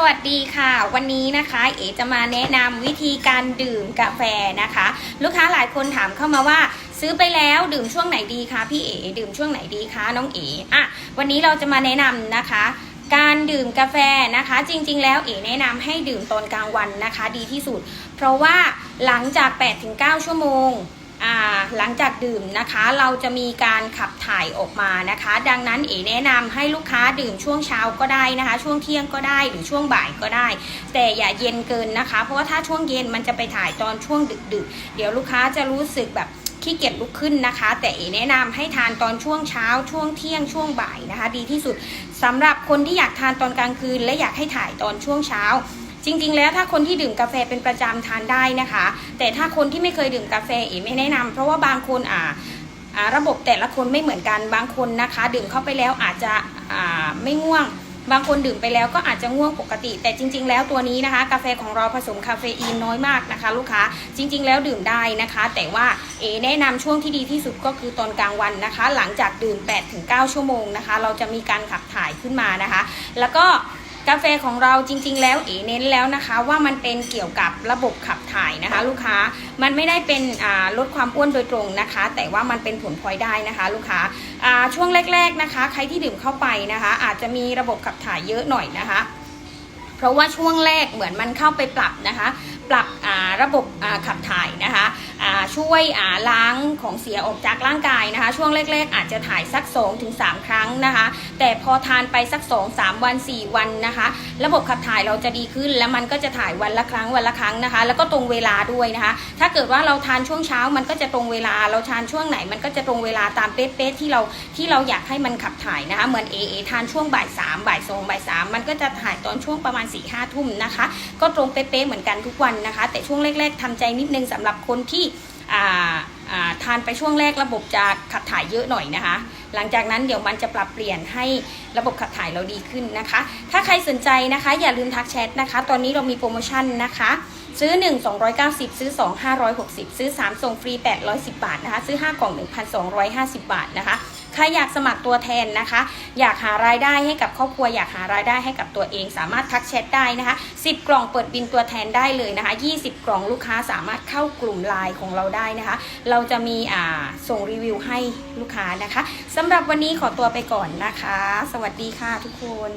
สวัสดีค่ะ วันนี้นะคะ เอ๋จะมาแนะนำวิธีการดื่มกาแฟนะคะ ลูกค้าหลายคนถามเข้ามาว่า ซื้อไปแล้วดื่มช่วงไหนดีคะพี่เอ๋ดื่มช่วงไหนดีคะน้องเอ๋อะวันนี้เราจะมาแนะนำนะคะ การดื่มกาแฟนะคะ จริง ๆ แล้วเอ๋แนะนำให้ดื่มตอนกลางวันนะคะ ดีที่สุด เพราะว่าหลังจาก 8-9 ชั่วโมง หลังจากดื่มนะคะเราจะมีการขับถ่ายออกมานะคะ ดังนั้นเอ๋แนะนำให้ลูกค้าดื่มช่วงเช้าก็ได้นะคะ ช่วงเที่ยงก็ได้หรือช่วงบ่ายก็ได้ แต่อย่าเย็นเกินนะคะ เพราะว่าถ้าช่วงเย็นมันจะไปถ่ายตอนช่วงดึกๆ เดี๋ยวลูกค้าจะรู้สึกแบบขี้เกียจลุกขึ้นนะคะ แต่เอ๋แนะนำให้ทานตอนช่วงเช้า ช่วงเที่ยงช่วงบ่ายนะคะ ดีที่สุดสำหรับคนที่อยากทานตอนกลางคืน และอยากให้ถ่ายตอนช่วงเช้า จริง ๆ แล้วถ้าคนที่ดื่มกาแฟเป็นประจำทานได้นะคะ แต่ถ้าคนที่ไม่เคยดื่มกาแฟเอ๋ไม่แนะนำเพราะว่าบางคนอ่าระบบแต่ละคนไม่เหมือนกันบางคนนะคะ ดื่มเข้าไปแล้วอาจจะไม่ง่วง บางคนดื่มไปแล้วก็อาจจะง่วงปกติ แต่จริง ๆ แล้วตัวนี้นะคะ กาแฟของเราผสมคาเฟอีนน้อยมากนะคะ ลูกค้าจริง ๆ แล้วดื่มได้นะคะ แต่ว่าเอแนะนำช่วงที่ดีที่สุดก็คือตอนกลางวันนะคะ หลังจากดื่ม 8-9 ชั่วโมงนะคะ เราจะมีการขับถ่ายขึ้นมานะคะ แล้วก็ กาแฟของเราจริง ๆ แล้วเอเน้นแล้วนะคะ ว่ามันเป็นเกี่ยวกับระบบขับถ่ายนะคะ ลูกค้ามันไม่ได้เป็นอ่าลดความอ้วนโดยตรงนะคะ แต่ว่ามันเป็นผลพลอยได้นะคะ ลูกค้าอ่าช่วงแรก ๆนะคะ ใครที่ดื่มเข้าไปนะคะ อาจจะมีระบบขับถ่ายเยอะหน่อยนะคะ เพราะว่าช่วงแรกเหมือนมันเข้าไปปรับนะคะ ปรับอ่าระบบอ่าขับถ่ายนะคะอ่า ช่วยอ่าล้างของเสียออกจากร่างกายนะคะ ช่วงแรก ๆ อาจจะถ่ายสัก 2-3 ครั้งนะคะ แต่พอทานไปสัก 2-3 วัน 4 วันนะคะ ระบบขับถ่ายเราจะดีขึ้น แล้วมันก็จะถ่ายวันละครั้งวันละครั้งนะคะ แล้วก็ตรงเวลาด้วยนะคะ ถ้าเกิดว่าเราทานช่วงเช้ามันก็จะตรงเวลาเราทานช่วงไหนมันก็จะตรงเวลาตามเป๊ะๆที่เราที่เราอยากให้มันขับถ่ายนะคะ เหมือนเอเอทานช่วงบ่ายสามบ่ายสองบ่ายสามมันก็จะถ่ายตอนช่วงประมาณ4ี่ห้าทุ่มนะคะ ก็ตรงเป๊ะๆเหมือนกันทุกวันนะคะ แต่ช่วงแรก ๆทำใจนิดนึงสำหรับคนที่ทานไปช่วงแรกระบบจะขับถ่ายเยอะหน่อยนะคะหลังจากนั้นเดี๋ยวมันจะปรับเปลี่ยนให้ระบบขับถ่ายเราดีขึ้นนะคะ ถ้าใครสนใจนะคะ อย่าลืมทักแชทนะคะ ตอนนี้เรามีโปรโมชั่นนะคะ ซื้อ 1 290 ซื้อ 2 560 ซื้อ 3 ส่งฟรี 810 บาทนะคะ ซื้อ 5 กล่อง 1,250 บาทนะคะใครอยากสมัครตัวแทนนะคะ อยากหารายได้ให้กับครอบครัว อยากหารายได้ให้กับตัวเอง สามารถทักแชทได้นะคะ 10 กล่องเปิดบินตัวแทนได้เลยนะคะ 20 กล่องลูกค้าสามารถเข้ากลุ่มไลน์ของเราได้นะคะ เราจะมีอ่าส่งรีวิวให้ลูกค้านะคะสำหรับวันนี้ขอตัวไปก่อนนะคะ สวัสดีค่ะทุกคน